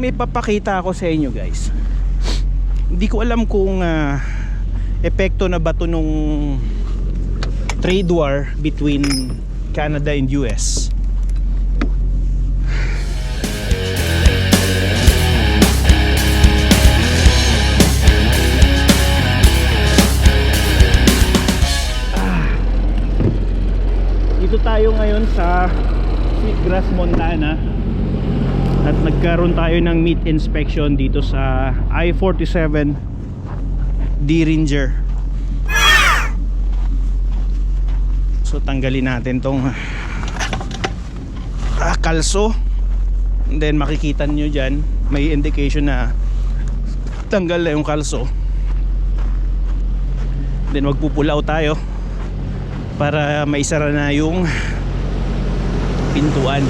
may papakita ako sa inyo guys hindi ko alam kung ah, epekto na ba to nung trade war between Canada and US. Dito tayo ngayon sa Sweetgrass, Montana at nagkaroon tayo ng meat inspection dito sa I-47 Diringer. So tanggalin natin tong ah, kalso. And then makikita nyo dyan may indication na tanggal na yung kalso. Then magpupulaw tayo para maisara na yung pintuan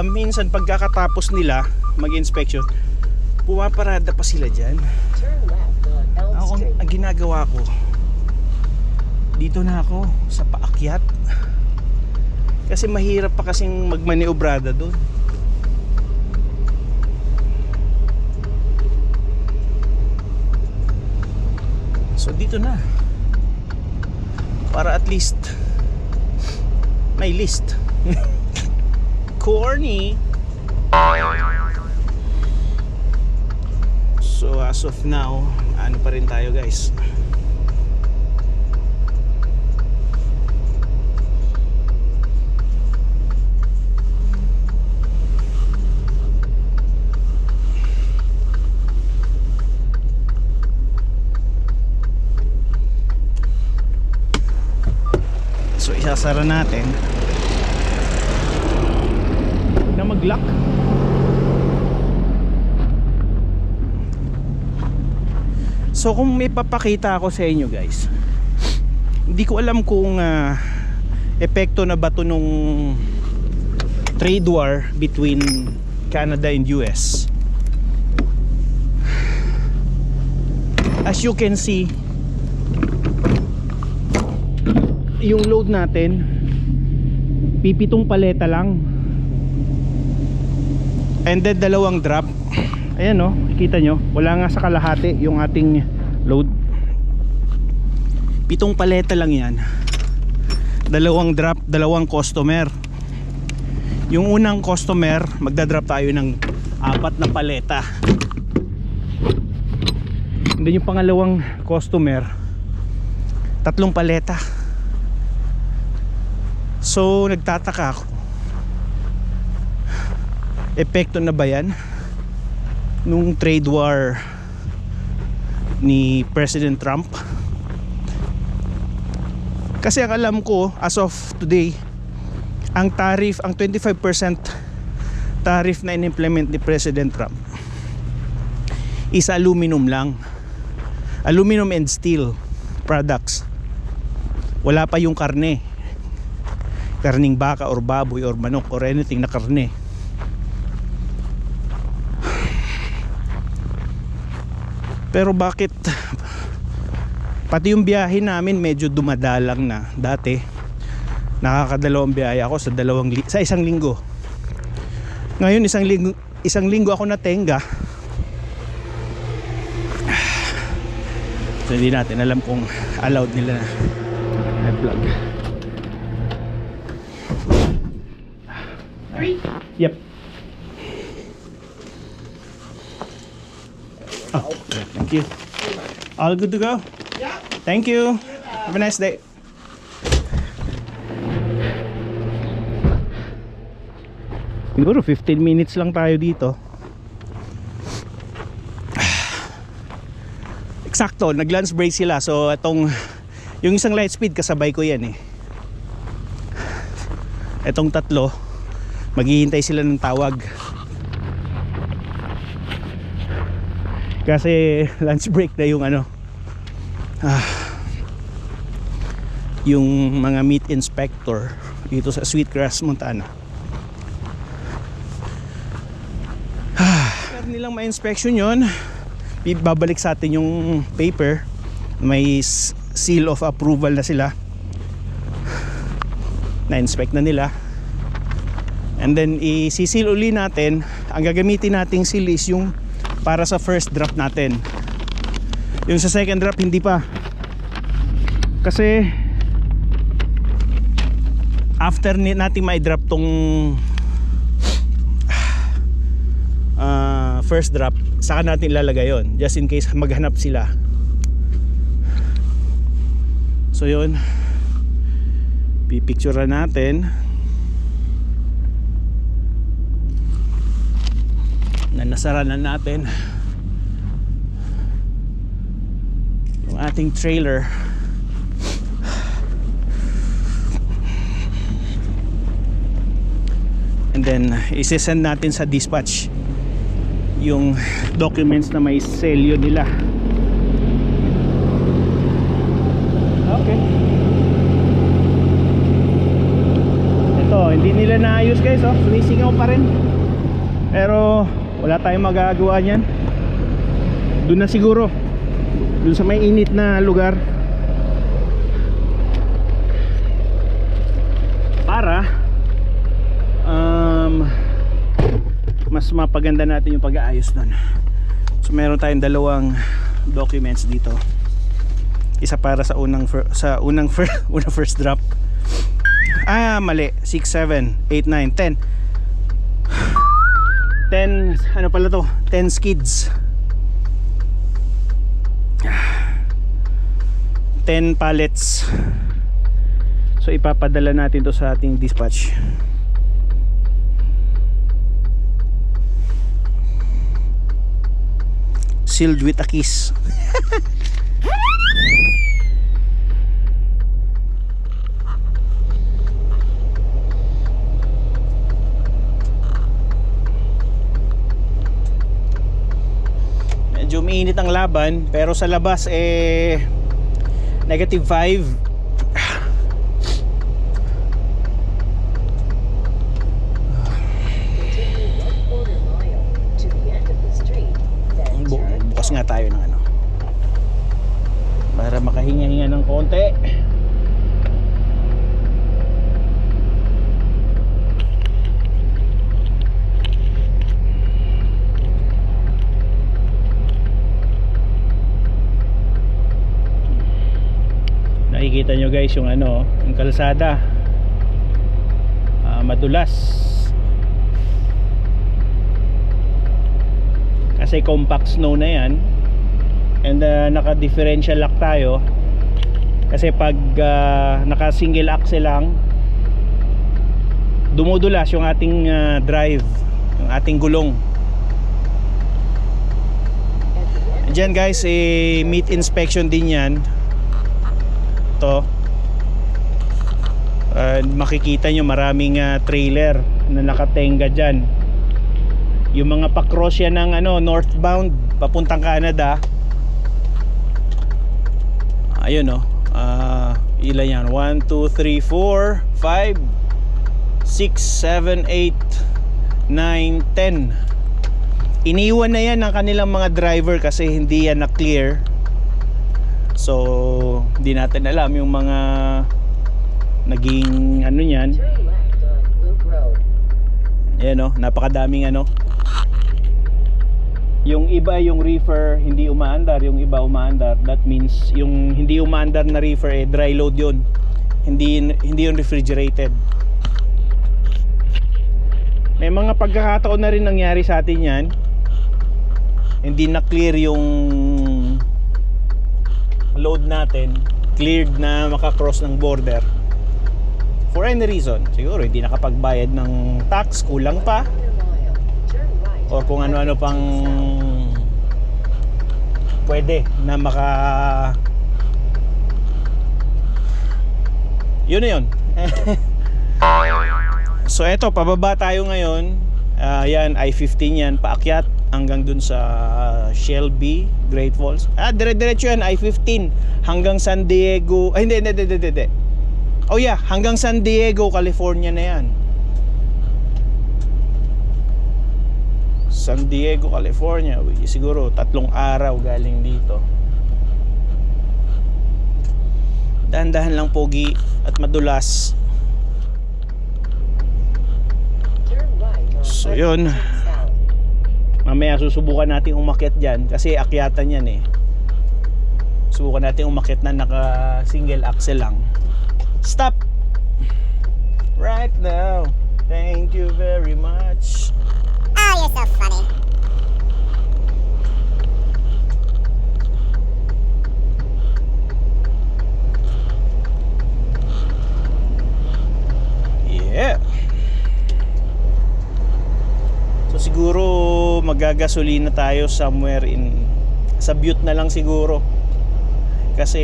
Iba, minsan pagkakatapos nila mag-inspection, pumaparada pa sila dyan. Ako, ang ginagawa ko, dito na ako sa paakyat. Kasi mahirap pa kasing magmaniobrada doon. So dito na. Para at least may list. Corny. So as of now, ano pa rin tayo guys. So isasara natin mag-lock. So kung may papakita ako sa inyo guys Hindi ko alam kung ah, Epekto na ba to nung Trade war between Canada and US As you can see Yung load natin Pipitong paleta lang And then dalawang drop. Ayan no, kita nyo. Wala nga sa kalahati yung ating load. Pitong paleta lang yan. Dalawang drop, dalawang customer. Yung unang customer Magdadrop tayo ng apat na paleta. And then yung pangalawang customer Tatlong paleta. So nagtataka ako Epekto na ba yan? nung trade war ni President Trump? Kasi ang alam ko as of today ang tariff ang 25% tariff na in-implement ni President Trump is aluminum lang. Aluminum and steel products. Wala pa yung karne. Karning baka or baboy or manok or anything na karne Pero bakit pati yung biyahe namin medyo dumadalang na dati. Nakakadalawang biyahe ako sa dalawang sa isang linggo. Ngayon isang linggo isang linggo ako natenga. So hindi natin alam kung allowed nila na i-vlog. Yep. Thank you. All good to go? Yeah. Thank you. Have a nice day. Siguro 15 minutes lang tayo dito. Eksakto, nag-lunch break sila. So, itong yung isang light speed kasabay ko 'yan eh. Etong tatlo, maghihintay sila ng tawag. Kasi lunch break na yung ano ah, yung mga meat inspector dito sa Sweetgrass, Montana. After nilang ma-inspection bi- babalik sa atin yung paper. May seal of approval na sila. Na-inspect na nila. And then i-seal uli natin. Ang gagamitin nating seal is yung para sa first drop natin. Yung sa second drop hindi pa. Kasi after natin ma-drop tong ah, first drop, saka natin ilalagay yon just in case maghanap sila. So yun, pipicture natin. Na nasara na natin yung ating trailer. And then isi-send natin sa dispatch yung documents na may selyo nila. Okay. Ito, hindi nila naayos guys, oh. Sumisingaw pa rin. Wala tayong magagawa niyan. Doon na siguro. Doon sa may init na lugar. Para um, mas mapaganda natin yung pag-aayos nun. So meron tayong dalawang documents dito. Isa para sa unang sa unang fir- unang first drop. Ah, mali. 6 7 8 9 10. 10 ano pala to? 10 skids. 10 pallets. So ipapadala natin to sa ating dispatch. Sealed with a kiss. Medyo mainit ang laban pero sa labas eh negative 5 Continue one quarter mile to the end of the street, then Bu- turn bukas nga tayo ng ano. Para makahinga-hinga ng konti nakikita nyo guys yung ano yung kalsada. Ah, madulas. Kasi compact snow na yan. And uh, naka differential lock tayo. Kasi pag uh, naka single axle lang dumudulas yung ating uh, drive yung ating gulong. Diyan guys, eh, meat inspection din yan. To. Uh, makikita nyo maraming ah, trailer na nakatenga dyan. Yung mga pa-cross yan ng ano, northbound, papuntang Canada. Ayun no. Ah, ilan yan? 1, 2, 3, 4, 5, 6, 7, 8, 9, 10 iniwan na yan ng kanilang mga driver kasi hindi yan na clear so hindi natin alam yung mga naging ano yan yan o napakadaming ano? Yung iba yung reefer hindi umaandar. Yung iba umaandar that means yung hindi umaandar na reefer eh dry load yun. Hindi hindi yun refrigerated. May mga pagkakataon na rin nangyari sa atin yan. Hindi na clear yung load natin cleared na makakross ng border for any reason. Siguro hindi nakapagbayad ng tax kulang pa. Or kung ano-ano pang pwede na maka yun na yun. So eto pababa tayo ngayon. Ah, yan I-15 yan. Paakyat hanggang dun sa Shelby Great Falls. Ah dire-diretso yan I-15 hanggang San Diego. Ay hindi hindi hindi hindi, hindi oh yeah hanggang San Diego California na yan sa San Diego, California. Siguro tatlong araw galing dito. Dahan-dahan lang pogi at madulas. So, yun. Mamaya susubukan natin umakyat dyan kasi akyatan yan eh. Subukan natin umakyat na naka single axle lang. Stop! Right now. Thank you very much. Oh, you're so funny. Yeah. So siguro magagasolina tayo somewhere in sa Butte na lang siguro. Kasi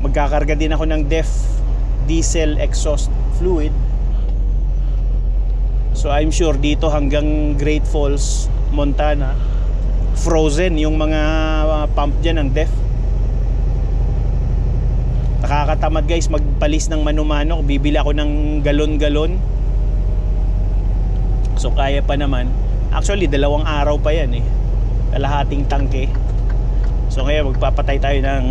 magkakarga din ako ng DEF diesel exhaust fluid. So I'm sure dito hanggang Great Falls, Montana, frozen yung mga pump dyan ng DEF. Nakakatamad guys magpalis ng mano-mano. Bibili ako ng galon-galon. So kaya pa naman. Actually, dalawang araw pa yan eh. Kalahating tangke. So kaya magpapatay tayo ng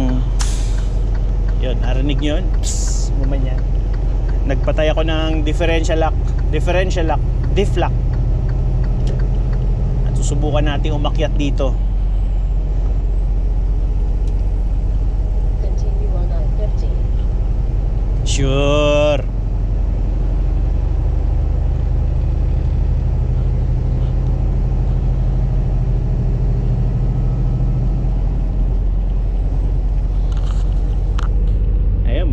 yun, narinig nyo yun? Psst, gumanyan. Nagpatay ako ng differential lock. Differential lock. Diff lock. At susubukan natin umakyat dito. Continue on I-50. Sure. Ayun,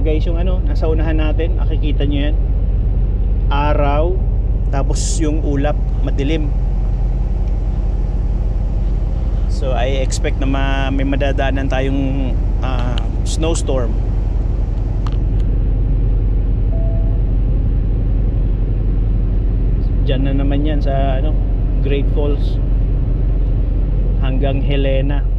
guys yung ano, nasa unahan natin. Nakikita nyo yan. Araw, tapos yung ulap, madilim. So I expect na ma- may madadaanan tayong ah, snowstorm. Diyan na naman yan sa ano, Great Falls hanggang Helena.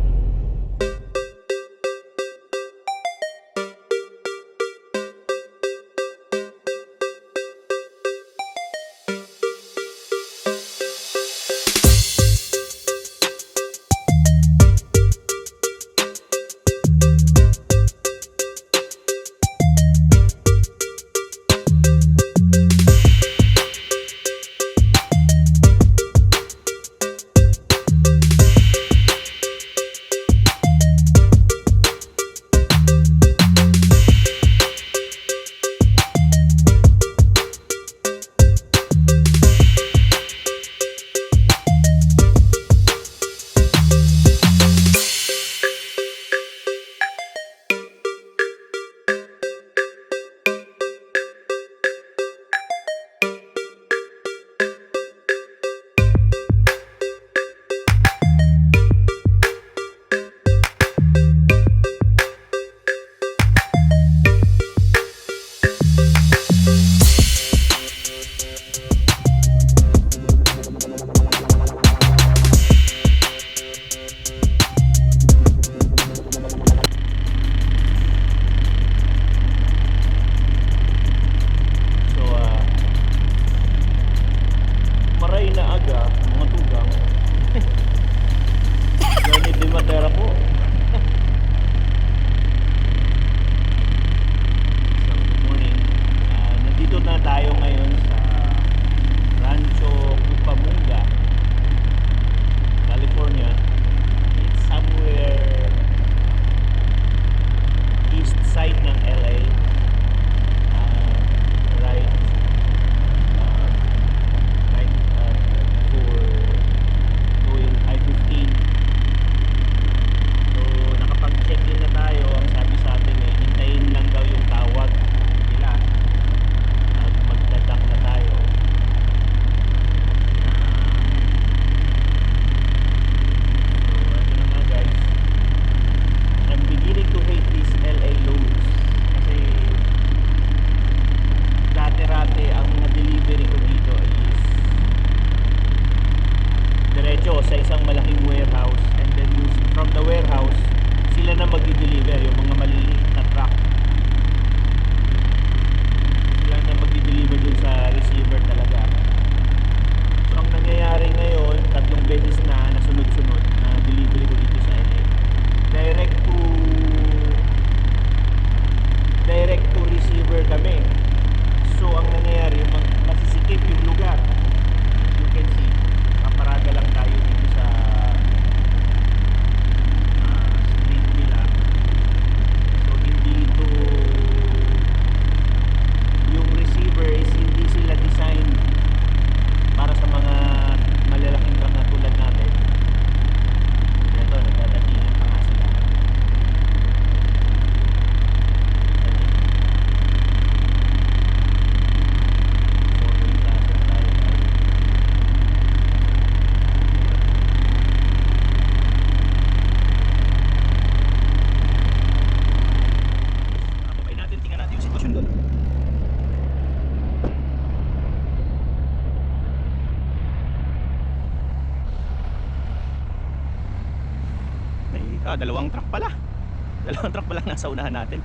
Ah, dalawang truck pala. Dalawang truck pala nasa unahan natin.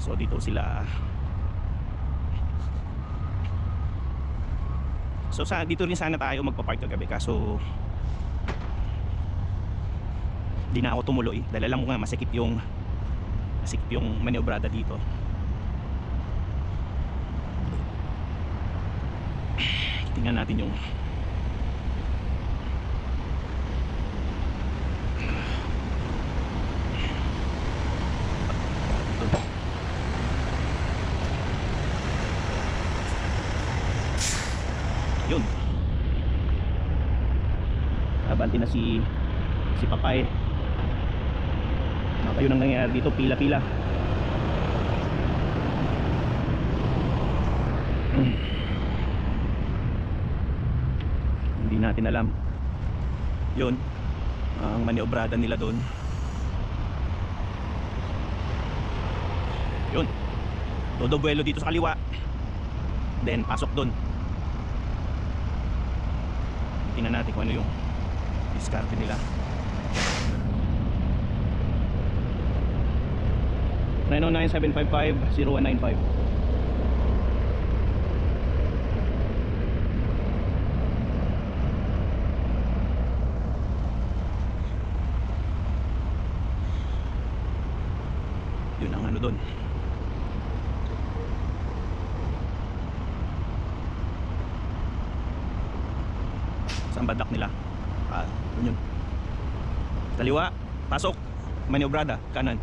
So dito sila So sa dito rin sana tayo magpa-park kagabi kaso Di na ako tumuloy dahil alam ko nga masikip yung masikip yung maniobrada dito. Tingnan natin yung yun. Abante na si si Papay. Baka yun ang nangyayari dito. Pila-pila. Hmm. hindi natin alam. Yun ang maniobrada nila doon. Yun todo buwelo dito sa kaliwa. Then pasok doon. Tingnan natin kung ano yung diskarte nila. 909-755-0195 yun ang ano doon saan badak nila? Ah yun. Yun kaliwa pasok. Maniobrada. Kanan